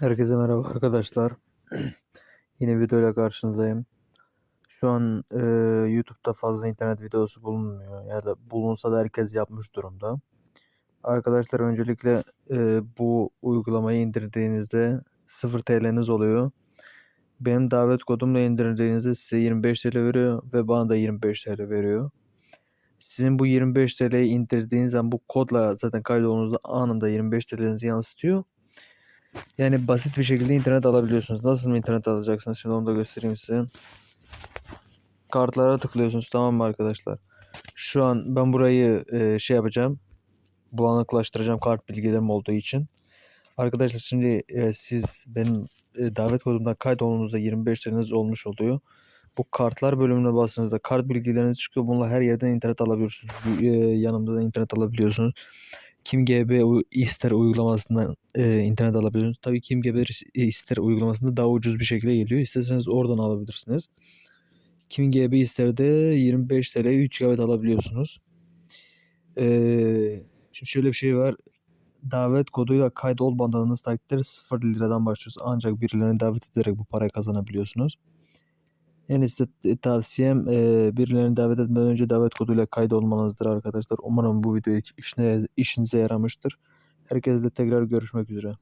Herkese merhaba arkadaşlar. Yine videoyla karşınızdayım. Şu an e, YouTube'da fazla internet videosu bulunmuyor. Ya da bulunsa da herkes yapmış durumda. Arkadaşlar öncelikle e, bu uygulamayı indirdiğinizde 0 TL'niz oluyor. Benim davet kodumla indirdiğinizde size 25 TL veriyor ve bana da 25 TL veriyor. Sizin bu 25 TL'yi indirdiğiniz zaman bu kodla zaten kaydolduğunuzda anında 25 TL'nizi yansıtıyor. Yani basit bir şekilde internet alabiliyorsunuz. Nasıl internet alacaksınız? Şimdi onu da göstereyim size. Kartlara tıklıyorsunuz tamam mı arkadaşlar? Şu an ben burayı e, şey yapacağım. Bulanıklaştıracağım kart bilgilerim olduğu için. Arkadaşlar şimdi e, siz benim e, davet kodumdan kaydolduğunuzda 25 liranız olmuş oluyor. Bu kartlar bölümüne bastığınızda kart bilgileriniz çıkıyor. Bununla her yerden internet alabiliyorsunuz. E, yanımda da internet alabiliyorsunuz. Kim GB u- ister uygulamasından e, internet alabiliyorsunuz. Tabii Kim GB ister uygulamasında daha ucuz bir şekilde geliyor. İsterseniz oradan alabilirsiniz. Kim GB ister de 25 TL 3 GB alabiliyorsunuz. Ee, şimdi şöyle bir şey var. Davet koduyla kayıt olmadığınız takdirde 0 liradan başlıyorsunuz. Ancak birilerini davet ederek bu parayı kazanabiliyorsunuz. Size t- tavsiyem e, birilerini davet etmeden önce davet koduyla kayıt olmanızdır arkadaşlar. Umarım bu video işine, işinize yaramıştır. Herkesle tekrar görüşmek üzere.